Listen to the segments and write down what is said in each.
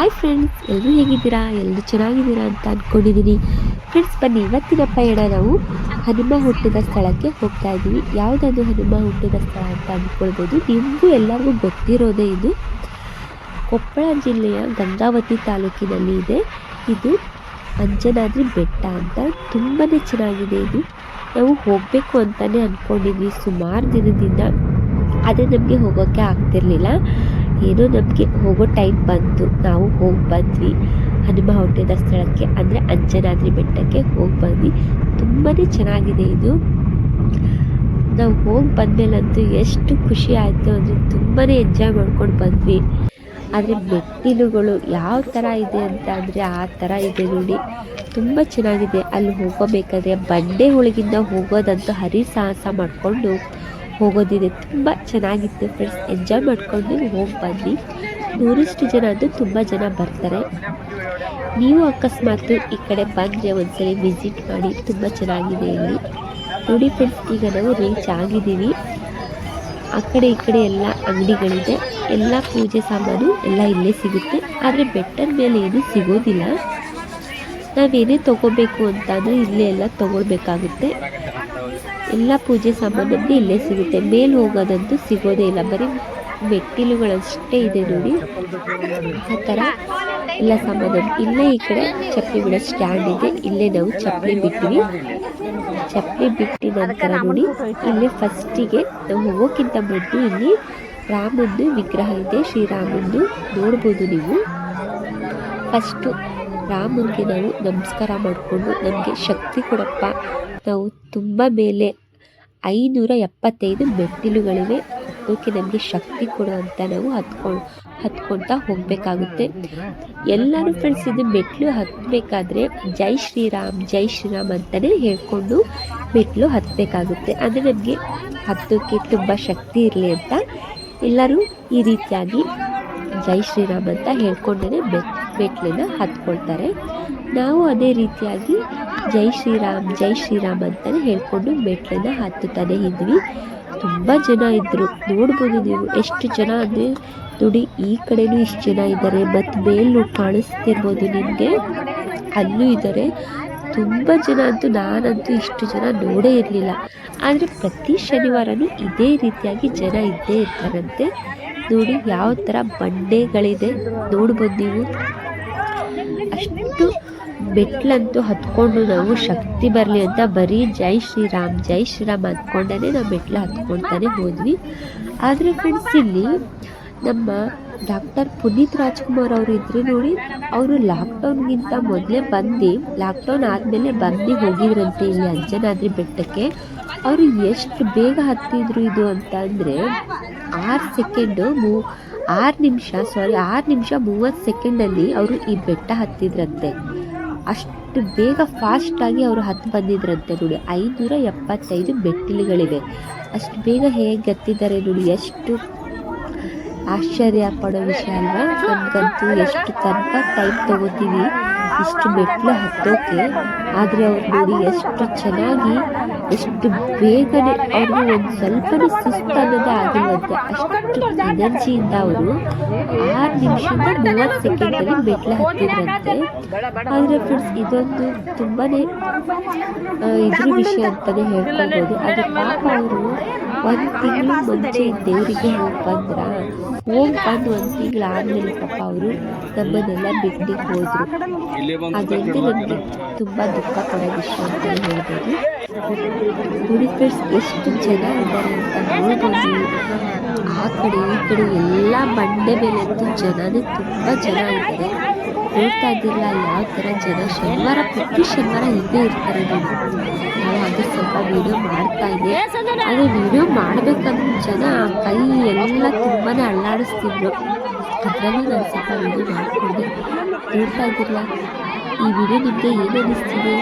Hi friends ಎಲ್ಲರೂ ಹೇಗಿದ್ದೀರಾ? ಎಲ್ಲರೂ ಚೆನ್ನಾಗಿದ್ದೀರಾ ಅಂತ ಅಂದ್ಕೊಂಡಿದ್ದೀನಿ ಫ್ರೆಂಡ್ಸ್ ಬನ್ನಿ, ಇವತ್ತಿನ ಪಯಣ ನಾವು ಹನುಮ ಹುಟ್ಟಿದ ಸ್ಥಳಕ್ಕೆ ಹೋಗ್ತಾ ಇದ್ದೀವಿ. ಯಾವುದಾದ್ರು ಹನುಮ ಹುಟ್ಟಿದ ಸ್ಥಳ ಅಂತ ಅಂದ್ಕೊಳ್ಬೋದು. ನಿಮಗೂ ಎಲ್ಲರಿಗೂ ಗೊತ್ತಿರೋದೇ ಇದು. ಕೊಪ್ಪಳ ಜಿಲ್ಲೆಯ ಗಂಗಾವತಿ ತಾಲೂಕಿನಲ್ಲಿ ಇದೆ. ಇದು ಅಂಜನಾದ್ರಿ ಬೆಟ್ಟ ಅಂತ ತುಂಬಾ ಚೆನ್ನಾಗಿದೆ ಇದು. ನಾವು ಹೋಗಬೇಕು ಅಂತಲೇ ಅಂದ್ಕೊಂಡಿದ್ವಿ ಸುಮಾರು ದಿನದಿಂದ. ಆದರೆ ನಮಗೆ ಹೋಗೋಕ್ಕೆ ಆಗ್ತಿರ್ಲಿಲ್ಲ. ಏನೋ ನಮಗೆ ಹೋಗೋ ಟೈಮ್ ಬಂತು. ನಾವು ಹೋಗಿ ಬಂದ್ವಿ. ಹನುಮ ಹುಟ್ಟಿದ ಸ್ಥಳಕ್ಕೆ, ಅಂದರೆ ಅಂಜನಾದ್ರಿ ಬೆಟ್ಟಕ್ಕೆ ಹೋಗಿ ಬಂದ್ವಿ. ತುಂಬಾ ಚೆನ್ನಾಗಿದೆ ಇದು. ನಾವು ಹೋಗಿ ಬಂದಮೇಲಂತೂ ಎಷ್ಟು ಖುಷಿ ಆಯಿತು ಅಂದರೆ ತುಂಬಾ ಎಂಜಾಯ್ ಮಾಡ್ಕೊಂಡು ಬಂದ್ವಿ. ಆದರೆ ಮೆಟ್ಟಿಲುಗಳು ಯಾವ ಥರ ಇದೆ ಅಂತ ಅಂದರೆ ಆ ಥರ ಇದೆ ನೋಡಿ. ತುಂಬ ಚೆನ್ನಾಗಿದೆ. ಅಲ್ಲಿ ಹೋಗಬೇಕಾದ್ರೆ ಬಂಡೆ ಒಳಗಿಂದ ಹೋಗೋದಂತೂ ಹರಿಸಾಹಸ ಮಾಡಿಕೊಂಡು ಹೋಗೋದಿದೆ. ತುಂಬ ಚೆನ್ನಾಗಿತ್ತು ಫ್ರೆಂಡ್ಸ್ ಎಂಜಾಯ್ ಮಾಡ್ಕೊಂಡು ಹೋಗಿ ಬನ್ನಿ. ಟೂರಿಸ್ಟ್ ಜನ ಅಂತೂ ತುಂಬ ಜನ ಬರ್ತಾರೆ. ನೀವು ಅಕಸ್ಮಾತ್ ಈ ಕಡೆ ಬಂದರೆ ಒಂದ್ಸರಿ ವಿಸಿಟ್ ಮಾಡಿ. ತುಂಬ ಚೆನ್ನಾಗಿದೆ ಇಲ್ಲಿ. ನೋಡಿ ಫ್ರೆಂಡ್ಸ್ ಈಗ ನಾವು ರೀಚ್ ಆಗಿದ್ದೀವಿ. ಆ ಕಡೆ ಈ ಕಡೆ ಎಲ್ಲ ಅಂಗಡಿಗಳಿದೆ. ಎಲ್ಲ ಪೂಜೆ ಸಾಮಾನು ಎಲ್ಲ ಇಲ್ಲೇ ಸಿಗುತ್ತೆ. ಆದರೆ ಬೆಟ್ಟದ ಮೇಲೆ ಏನೂ ಸಿಗೋದಿಲ್ಲ. ನಾವೇನೇ ತೊಗೋಬೇಕು ಅಂತಂದರೆ ಇಲ್ಲೇ ಎಲ್ಲ ತೊಗೊಳ್ಬೇಕಾಗುತ್ತೆ. ಎಲ್ಲ ಪೂಜೆ ಸಾಮಾನದ್ದು ಇಲ್ಲೇ ಸಿಗುತ್ತೆ. ಮೇಲೆ ಹೋಗೋದಂತೂ ಸಿಗೋದೇ ಇಲ್ಲ. ಬರೀ ಮೆಟ್ಟಿಲುಗಳಷ್ಟೇ ಇದೆ ನೋಡಿ. ಆ ಥರ ಎಲ್ಲ ಸಾಮಾನು ಇಲ್ಲೇ ಈ ಕಡೆ ಚಪ್ಪಲಿ ಬಿಡೋ ಸ್ಟ್ಯಾಂಡ್ ಇದೆ. ಇಲ್ಲೇ ನಾವು ಚಪ್ಪಲಿ ಬಿಟ್ಟಿವಿ ಚಪ್ಪಲಿ ಬಿಟ್ಟಿದ ನಂತರ ನೋಡಿ, ಇಲ್ಲಿ ಫಸ್ಟಿಗೆ ನಾವು ಹೋಗೋಕ್ಕಿಂತ ಮೊದಲು ಇಲ್ಲಿ ರಾಮಂದು ವಿಗ್ರಹ ಇದೆ. ಶ್ರೀರಾಮಂದು ನೋಡ್ಬೋದು ನೀವು. ಫಸ್ಟು ರಾಮನಿಗೆ ನಾವು ನಮಸ್ಕಾರ ಮಾಡಿಕೊಂಡು ನಮಗೆ ಶಕ್ತಿ ಕೊಡಪ್ಪ. ನಾವು ತುಂಬ ಮೇಲೆ ಐನೂರ ಎಪ್ಪತ್ತೈದು ಮೆಟ್ಟಿಲುಗಳಿವೆ. ಹತ್ತೋಕ್ಕೆ ನಮಗೆ ಶಕ್ತಿ ಕೊಡುವಂಥ ನಾವು ಹತ್ಕೊಂಡು ಹತ್ಕೊಳ್ತಾ ಹೋಗಬೇಕಾಗುತ್ತೆ. ಎಲ್ಲರೂ ಫ್ರೆಂಡ್ಸ್ ಇದು ಮೆಟ್ಲು ಹತ್ತಬೇಕಾದ್ರೆ ಜೈ ಶ್ರೀರಾಮ್ ಜೈ ಶ್ರೀರಾಮ್ ಅಂತಲೇ ಹೇಳ್ಕೊಂಡು ಮೆಟ್ಟಿಲು ಹತ್ತಬೇಕಾಗುತ್ತೆ ಅಂದರೆ ನಮಗೆ ಹತ್ತೋಕ್ಕೆ ತುಂಬ ಶಕ್ತಿ ಇರಲಿ ಅಂತ ಎಲ್ಲರೂ ಈ ರೀತಿಯಾಗಿ ಜೈ ಶ್ರೀರಾಮ್ ಅಂತ ಹೇಳ್ಕೊಂಡೇ ಮೆಟ್ ಮೆಟ್ಲನ್ನ ಹತ್ಕೊಳ್ತಾರೆ. ನಾವು ಅದೇ ರೀತಿಯಾಗಿ ಜೈ ಶ್ರೀರಾಮ್ ಜೈ ಶ್ರೀರಾಮ್ ಅಂತಲೇ ಹೇಳ್ಕೊಂಡು ಮೆಟ್ಲನ್ನ ಹತ್ತುತ್ತಾನೆ ಇದ್ವಿ ತುಂಬ ಜನ ಇದ್ದರು ನೋಡ್ಬೋದು ನೀವು ಎಷ್ಟು ಜನ ಅಂದರೆ ನೋಡಿ, ಈ ಕಡೆಯೂ ಇಷ್ಟು ಜನ ಇದ್ದಾರೆ. ಮತ್ತು ಮೇಲೂ ಕಾಣಿಸ್ತಿರ್ಬೋದು ನಿಮಗೆ. ಅಲ್ಲೂ ಇದ್ದಾರೆ. ತುಂಬ ಜನ ಅಂತೂ ನಾನಂತೂ ಇಷ್ಟು ಜನ ನೋಡೇ ಇರಲಿಲ್ಲ. ಆದರೆ ಪ್ರತಿ ಶನಿವಾರನೂ ಇದೇ ರೀತಿಯಾಗಿ ಜನ ಇದ್ದೇ ಇರ್ತಾರಂತೆ. ನೋಡಿ ಯಾವ ಥರ ಬಂಡೆಗಳಿದೆ. ನೋಡ್ಬೋದು ನೀವು. ಅಷ್ಟು ಮೆಟ್ಲಂತೂ ಹತ್ಕೊಂಡು ನಾವು ಶಕ್ತಿ ಬರಲಿ ಅಂತ ಬರೀ ಜೈ ಶ್ರೀರಾಮ್ ಜೈ ಶ್ರೀರಾಮ್ ಅಂದ್ಕೊಂಡೇ ನಾವು ಮೆಟ್ಲು ಹತ್ಕೊಳ್ತಾನೆ ಹೋದ್ವಿ. ಆದರೆ ಫ್ರೆಂಡ್ಸ್ ಇಲ್ಲಿ ನಮ್ಮ ಡಾಕ್ಟರ್ ಪುನೀತ್ ರಾಜ್ಕುಮಾರ್ ಅವರು ಇದ್ರು ನೋಡಿ, ಅವರು ಲಾಕ್ಡೌನ್ಗಿಂತ ಮೊದಲೇ ಬಂದು ಲಾಕ್ಡೌನ್ ಆದಮೇಲೆ ಬಂದು ಹೋಗಿದ್ರಂತೆ ಇಲ್ಲಿ ಅಂಜನಾದ್ರಿ ಬೆಟ್ಟಕ್ಕೆ. ಅವರು ಎಷ್ಟು ಬೇಗ ಹತ್ತಿದ್ರು ಇದು ಅಂತ ಅಂದರೆ, ಆರು ಸೆಕೆಂಡು ಮೂ, ಆರು ನಿಮಿಷ ಸಾರಿ ಆರು ನಿಮಿಷ ಮೂವತ್ತು ಸೆಕೆಂಡಲ್ಲಿ ಅವರು ಈ ಬೆಟ್ಟ ಹತ್ತಿದ್ರಂತೆ. ಅಷ್ಟು ಬೇಗ ಫಾಸ್ಟಾಗಿ ಅವರು ಹತ್ತು ಬಂದಿದ್ರಂತೆ ನೋಡಿ. ಐನೂರ ಎಪ್ಪತ್ತೈದು ಮೆಟ್ಟಿಲುಗಳಿವೆ ಅಷ್ಟು ಬೇಗ ಹೇಗೆ ಹತ್ತಿದ್ದಾರೆ ನೋಡಿ. ಎಷ್ಟು ಆಶ್ಚರ್ಯ ಪಡೋ ವಿಷಯ ಅಲ್ವಾ? ನಮಗಂತೂ ಎಷ್ಟು ತನಕ ಟೈಮ್ ತೊಗೋತೀವಿ. ಇಷ್ಟು ಮೆಟ್ಲು ಹತ್ತೋಕೆ. ಆದರೆ ಅವ್ರು ನೋಡಿ ಎಷ್ಟು ಚೆನ್ನಾಗಿ ಎಷ್ಟು ಬೇಗನೆ ಅವರು ಒಂದು ಸ್ವಲ್ಪನೂ ಸುಸ್ತು ಆಗಿಲ್ವಂತೆ ಅಷ್ಟು ಎನರ್ಜಿಯಿಂದ ಅವರು ಆರು ನಿಮಿಷದ ಮೂವತ್ತು ಸೆಕೆಂಡಲ್ಲಿ ಮೆಟ್ಲು ಹತ್ತಿದ್ರಂತೆ. ಆದರೆ ಫ್ರೆಂಡ್ಸ್, ಇದೊಂದು ತುಂಬಾ ಇದ್ರ ವಿಷಯ ಅಂತಲೇ ಹೇಳ್ಕೊಬೋದು ಆದರೆ ಪಾಪ ಅವರು ಒಂದು ತಿಂಗಳು ಮುಂಚೆ ದೇವರಿಗೆ ಹೋಗಿ ಬಂದ್ರ, ಹೋಗಿ ಬಂದು ಒಂದು ತಿಂಗಳು ಆದಮೇಲೆ ಪಾಪ ಅವರು ನಮ್ಮನ್ನೆಲ್ಲ ಬಿಟ್ಟು ಹೋದರು. ಅದಂತೂ ನನಗೆ ತುಂಬ ದುಃಖ ಕೊಡೋ ವಿಷಯ ಅಂತ ಹೇಳ್ಬೋದು. ನೋಡಿ ಎಷ್ಟು ಜನ ಇದ್ದಾರೆ ಅಂತ ನೋಡ್ಬೋದು. ಆ ಕಡೆ ಈ ಕಡೆ ಎಲ್ಲ ಬಂಡೆ ಮೇಲೆ ಅಂತೂ ಜನನೇ ತುಂಬ ಜನ ಇದ್ದಾರೆ. ನೋಡ್ತಾ ಇದ್ದಿಲ್ಲ, ಯಾವ ಥರ ಜನ ಶನಿವಾರ ಪ್ರತಿ ಶನಿವಾರ ಇದ್ದೇ ಇರ್ತಾರೆ ನೋಡಿ. ನಾವು ಅದು ಸ್ವಲ್ಪ ವೀಡಿಯೋ ಮಾಡ್ತಾ ಇದ್ದೆ. ಆದರೆ ವೀಡಿಯೋ ಮಾಡಬೇಕಂದ್ರೆ ಜನ ಕೈ ಎಲ್ಲ ತುಂಬಾ ಅಳ್ಳಾಡಿಸ್ತಿದ್ರು ಅದರಲ್ಲೂ ನಾನು ಸ್ವಲ್ಪ ವೀಡಿಯೋ ಮಾಡಿಕೊಂಡೆ. ಹೇಳ್ತಾ ಇದ್ದಿರಲ್ಲ ಈ ವಿಡಿಯೋ ನಿಮಗೆ ಏನು ಅನ್ನಿಸ್ತಿದೆ?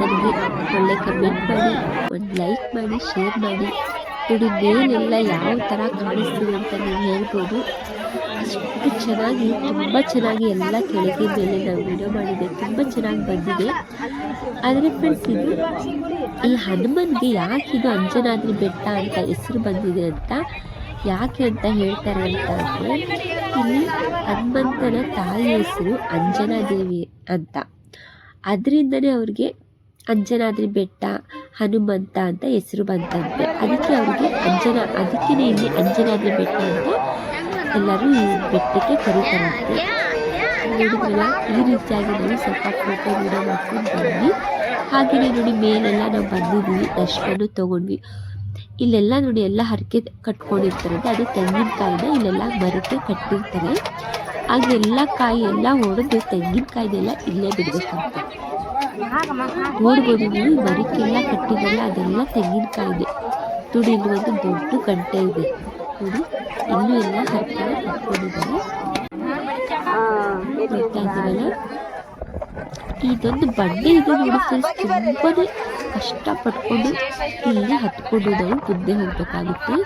ನನಗೆ ಒಳ್ಳೆ ಕಮೆಂಟ್ ಮಾಡಿ, ಒಂದು ಲೈಕ್ ಮಾಡಿ ಶೇರ್ ಮಾಡಿ. ನೋಡಿ, ಮೇಲೆಲ್ಲ ಯಾವ ಥರ ಕಾಣಿಸ್ತಿದೆ ಅಂತ ನೀವು ಹೇಳ್ಬೋದು. ಅಷ್ಟು ಚೆನ್ನಾಗಿ, ತುಂಬ ಚೆನ್ನಾಗಿ ಎಲ್ಲ ಕೆಳಗೆ ಮೇಲೆ ನಾವು ವಿಡಿಯೋ ಮಾಡಿದೆ. ತುಂಬ ಚೆನ್ನಾಗಿ ಬಂದಿದೆ. ಆದರೆ ಫ್ರೆಂಡ್ಸ್ ಇದು ಈ ಹನುಮನ್ಗೆ ಯಾಕೆ ಇದು ಅಂಜನಾದ್ರಿ ಬೆಟ್ಟ ಅಂತ ಹೆಸರು ಬಂದಿದೆ ಅಂತ ಯಾಕೆ ಅಂತ ಹೇಳ್ತಾರೆ ಅಂತ ಅಂದರೆ, ಇಲ್ಲಿ ಹನುಮಂತನ ತಾಯಿ ಹೆಸರು ಅಂಜನಾದೇವಿ ಅಂತ. ಅದರಿಂದನೇ ಅವ್ರಿಗೆ ಅಂಜನಾದ್ರಿ ಬೆಟ್ಟ, ಹನುಮಂತ ಅಂತ ಹೆಸರು ಬಂತಂತೆ. ಅದಕ್ಕೆ ಅವ್ರಿಗೆ ಅಂಜನ ಅದಕ್ಕೇ ಇಲ್ಲಿ ಅಂಜನಾದ್ರಿ ಬೆಟ್ಟ ಅಂತ ಎಲ್ಲರೂ ಈ ಬೆಟ್ಟಕ್ಕೆ ಕರೀತಾರಂತೆ. ನೋಡಿದ್ರಲ್ಲ, ಈ ರೀತಿಯಾಗಿ ನಾವು ಸ್ವಲ್ಪ ಫೋಟೋ ವೀಡಿಯೋ ಮಾಡ್ಕೊಂಡು ಬಂದ್ವಿ. ಹಾಗೆಯೇ ನೋಡಿ ಮೇಲೆಲ್ಲ ನಾವು ಬಂದಿದ್ವಿ ದರ್ಶನ ತೊಗೊಂಡ್ವಿ. ಇಲ್ಲೆಲ್ಲ ನೋಡಿ ಎಲ್ಲ ಹರಕೆ ಕಟ್ಕೊಂಡಿರ್ತಾರಂತೆ. ಅದು ತೆಂಗಿನಕಾಯಿನ ಇಲ್ಲೆಲ್ಲ ಮರಕ್ಕೆ ಕಟ್ಟಿರ್ತಾರೆ. ಹಾಗೆ ಎಲ್ಲ ಕಾಯಿ ಎಲ್ಲ ಹೊಡೆದು ತೆಂಗಿನಕಾಯಿನೆಲ್ಲ ಇಲ್ಲೇ ಬಿಡಬೇಕಂತೆ ನೋಡ್ಬೋದು ನೀವು ಮರಕ್ಕೆಲ್ಲ ಕಟ್ಟಿದ್ರಲ್ಲ ಅದೆಲ್ಲ ತೆಂಗಿನಕಾಯಿದೆ ನೋಡಿ ಇಲ್ಲಿ ಒಂದು ದೊಡ್ಡ ಗಂಟೆ ಇದೆ. ನೋಡಿ. ಇಲ್ಲೂ ಎಲ್ಲ ಇದ್ದೀರಲ್ಲ ಇದೊಂದು ಇದು ನೋಡಿ ಫ್ರೆಂಡ್ಸ್ ಕಷ್ಟಪಟ್ಕೊಂಡು ಇಲ್ಲಿ ಹತ್ಕೊಂಡು ನಾವು ಮುಂದೆ ಹೋಗ್ಬೇಕಾಗುತ್ತೆ.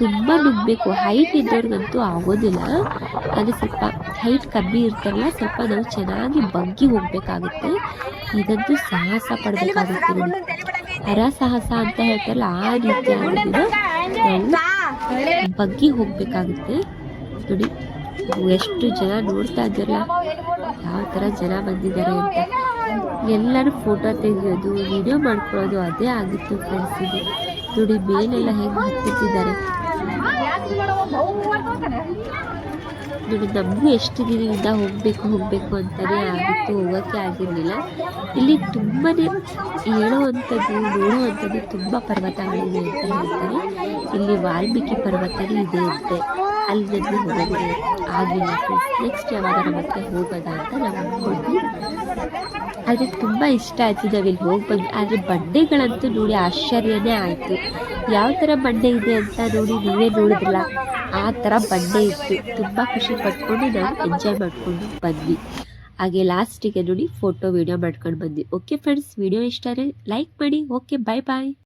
ತುಂಬ ನುಗ್ಬೇಕು. ಹೈಟ್ ಇದ್ದವ್ರಿಗಂತೂ ಆಗೋದಿಲ್ಲ. ಅದು ಸ್ವಲ್ಪ ಹೈಟ್ ಕಮ್ಮಿ ಇರ್ತಾರಲ್ಲ ಸ್ವಲ್ಪ ನಾವು ಚೆನ್ನಾಗಿ ಬಗ್ಗಿ ಹೋಗ್ಬೇಕಾಗುತ್ತೆ. ಇದಂತೂ ಸಾಹಸ ಪಡಬೇಕಾಗುತ್ತೆ. ಅರ ಸಾಹಸ ಅಂತ ಹೇಳ್ತಾರಲ್ಲ, ಆ ರೀತಿ ನಾವು ಬಗ್ಗಿ ಹೋಗ್ಬೇಕಾಗುತ್ತೆ. ನೋಡಿ, ಎಷ್ಟು ಜನ ನೋಡ್ತಾ ಇದ್ದೀರಲ್ಲ, ಯಾವ ಥರ ಜನ ಬಂದಿದ್ದಾರೆ ಅಂತ. ಎಲ್ಲರೂ ಫೋಟೋ ತೆಗೆಯೋದು ವಿಡಿಯೋ ಮಾಡ್ಕೊಳ್ಳೋದು ಅದೇ ಆಗಿತ್ತು ಫ್ರೆಂಡ್ಸ್ ನೋಡಿ, ಮೇಲೆಲ್ಲ ಹೆಂಗೆ ಹತ್ತಿದ್ದಾರೆ ನೋಡಿ, ನಮಗೂ ಎಷ್ಟು ದಿನದಿಂದ ಹೋಗಬೇಕು ಹೋಗಬೇಕು ಅಂತಲೇ ಆಗಿತ್ತು, ಹೋಗೋಕ್ಕೆ ಆಗಿರಲಿಲ್ಲ. ಇಲ್ಲಿ ತುಂಬಾ ಹೇಳುವಂಥದ್ದು, ನೋಡುವಂಥದ್ದು ತುಂಬ ಪರ್ವತಗಳಿವೆ ಅಂತ ಹೇಳ್ತಾರೆ. ಇಲ್ಲಿ ವಾಲ್ಮೀಕಿ ಪರ್ವತನೇ ಇದೆ ಅಂತೆ ಅಲ್ಲಿ ನನಗೆ ಹೋಗೋದಿಲ್ಲ ಆಗಿಲ್ಲ ನೆಕ್ಸ್ಟ್ ಯಾವಾಗ ಮತ್ತೆ ಹೋಗೋದ ಅಂತ ನಾವು ಅಂದ್ಕೊಂಡ್ವಿ ಆದರೆ ತುಂಬ ಇಷ್ಟ ಆಯಿತು ಇಲ್ಲಿ ಹೋಗಿ ಬಂದು, ಆದರೆ ಬಂಡೆಗಳಂತೂ ನೋಡಿ ಆಶ್ಚರ್ಯನೇ ಆಯಿತು. ಯಾವ ಥರ ಬಂಡೆ ಇದೆ ಅಂತ ನೋಡಿ ನೀವೇ ನೋಡಿದ್ರಲ್ಲ. ಆ ಥರ ಬಂಡೆ ಇತ್ತು. ತುಂಬ ಖುಷಿ ಪಟ್ಕೊಂಡು ನಾವು ಎಂಜಾಯ್ ಮಾಡಿಕೊಂಡು ಬಂದ್ವಿ. ಹಾಗೆ ಲಾಸ್ಟಿಗೆ ನೋಡಿ ಫೋಟೋ ವೀಡಿಯೋ ಮಾಡ್ಕೊಂಡು ಬಂದ್ವಿ. ಓಕೆ ಫ್ರೆಂಡ್ಸ್ ವಿಡಿಯೋ ಇಷ್ಟ ಲೈಕ್ ಮಾಡಿ. Okay bye bye